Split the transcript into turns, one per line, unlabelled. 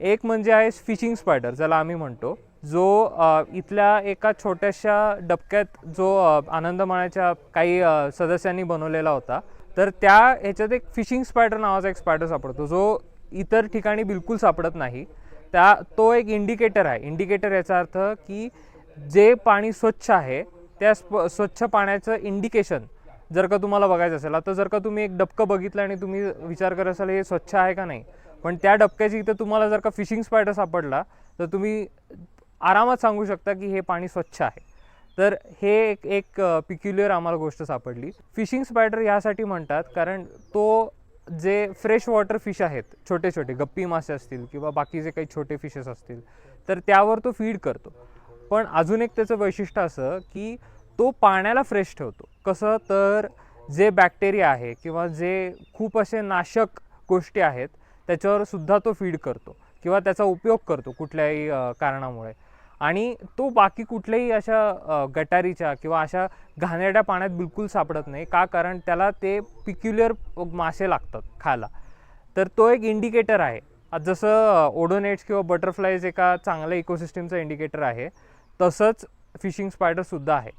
एक म्हणजे आहे फिशिंग स्पायडर ज्याला आम्ही म्हणतो. जो इथल्या एका छोट्याशा डबक्यात जो आनंद माळ्याच्या काही सदस्यांनी बनवलेला होता. तर त्या ह्याच्यात एक फिशिंग स्पायडर नावाचा एक स्पायडर सापडतो. जो इतर ठिकाणी बिलकुल सापडत नाही. त्या तो एक इंडिकेटर आहे. इंडिकेटर याचा अर्थ की जे पाणी स्वच्छ आहे त्या स्प स्वच्छ पाण्याचं इंडिकेशन जर का तुम्हाला बघायचं असेल. आता जर का तुम्ही एक डबकं बघितलं आणि तुम्ही विचार करत असाल हे स्वच्छ आहे का नाही? पण त्या डबक्याची इथं तुम्हाला जर का फिशिंग स्पायडर सापडला तर तुम्ही आरामात सांगू शकता की हे पाणी स्वच्छ आहे. तर हे एक एक पिक्युलर आम्हाला गोष्ट सापडली. फिशिंग स्पायडर यासाठी म्हणतात कारण तो जे फ्रेश वॉटर फिश आहेत छोटे छोटे गप्पी मासे असतील किंवा बाकी जे काही छोटे फिशेस असतील तर त्यावर तो फीड करतो. पण अजून एक त्याचं वैशिष्ट्य असं की तो पाण्याला फ्रेश ठेवतो. कसं? तर जे बॅक्टेरिया आहे किंवा जे खूप असे नाशक गोष्टी आहेत त्याच्यावर सुद्धा तो फीड करतो किंवा त्याचा उपयोग करतो कुठल्याही कारणामुळे. आणि तो बाकी कुठल्याही अशा गटारीच्या किंवा अशा घाणेरड्या पाण्यात बिलकुल सापडत नाही. का? कारण त्याला ते पिक्युलर मासे लागतात खायला. तर तो एक इंडिकेटर आहे. जसं ओडोनेट्स किंवा बटरफ्लायज एका चांगल्या इकोसिस्टमचं इंडिकेटर आहे तसंच फिशिंग स्पायडरसुद्धा आहे.